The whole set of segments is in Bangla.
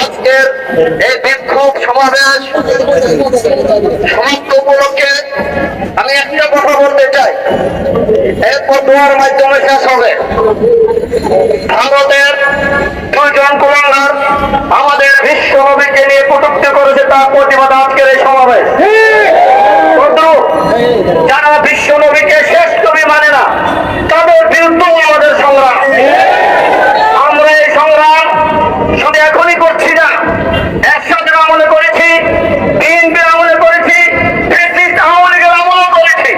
আজকের এই বিক্ষোভ সমাবেশ সমাপ্ত উপলক্ষে আমি একটা কথা বলতে চাই। এরপর দোয়ার মাধ্যমে শেষ হবে ভারতের দুজন কুলাঙ্গার আমাদের বিশ্ব নবীকে নিয়ে কটুক্তি করেছে, তার প্রতিবাদ আজকের এই সমাবেশ বন্ধু, যারা বিশ্ব নবীকে শেষ নবী মানে না তাদের বিরুদ্ধে আমাদের সংগ্রাম আমরা এই সংগ্রাম শুধু এখনই করছি না একসাথে আমলে করেছি বিএনপি আমলে করেছি ব্রিটিশ আওয়ামী লীগের আমলও করেছি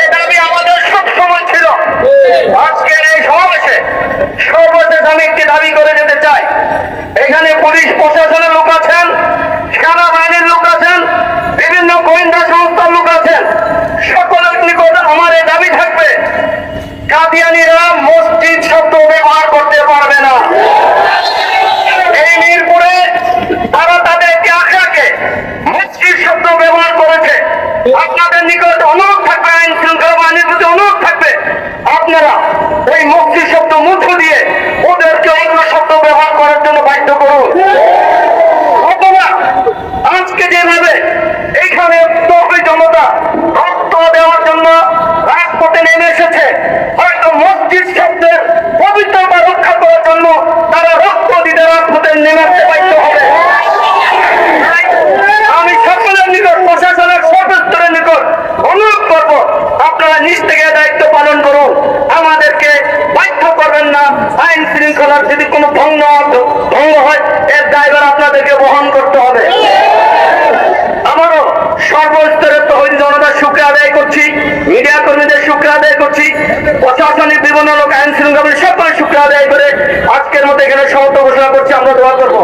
এই দাবি আমাদের সবসময় ছিল আজকের এই সমাবেশে সর্বশেষ আমি একটি দাবি করে যেতে চাই এখানে পুলিশ প্রশাসনের লোক আছেন, সেনাবাহিনীর লোক আছেন, বিভিন্ন গোয়েন্দা সংস্থার লোক আছেন। সকলের নিকট আমার এই দাবি থাকবে, কাদিয়ানিরা মসজিদ শব্দ ব্যবহার করতে পারবে না। এই মিরপুরে তারা তাদের আখড়াকে মসজিদ শব্দ ব্যবহার করেছে। আপনাদের নিকট অনুরোধ থাকবে আইন শৃঙ্খলা বাহিনীর প্রতি অনুরোধ থাকবে। আপনারা ওই মসজিদ শব্দ মুখ দিয়ে ওদেরকে অন্য শব্দ ব্যবহার করার জন্য বাধ্য করুন অথবা আজকে যেভাবে এইখানে তহবিল জনতা রক্ত দেওয়ার জন্য রাজপথে নেমে এসেছে। হয়তো মসজিদ শব্দের পবিত্রতা রক্ষা করার জন্য তারা রক্ত দিতে রাজপথে নেমে আসতে বাধ্য হবে। আমি সকলের নিকট, প্রশাসনের সর্বস্তরের নিকট অনুরোধ করব, আপনারা নিজ থেকে দায়িত্ব পালন করুন। আমাদেরকে বাধ্য করবেন না। আইন শৃঙ্খলার যদি কোনো ভঙ্গ ভঙ্গ হয়, এর দায়ভার আপনাদেরকে বহন করতে হবে। সর্বস্তরের তহবিল জনতার শুক্র আদায় করছি, মিডিয়া কর্মীদের শুক্র আদায় করছি, প্রশাসনিক বিভিন্ন লোক আইন শৃঙ্খলা সকলের শুক্র আদায় করে আজকের মতো এখানে সমর্থ ঘোষণা করছি, আমরা দোয়া করব।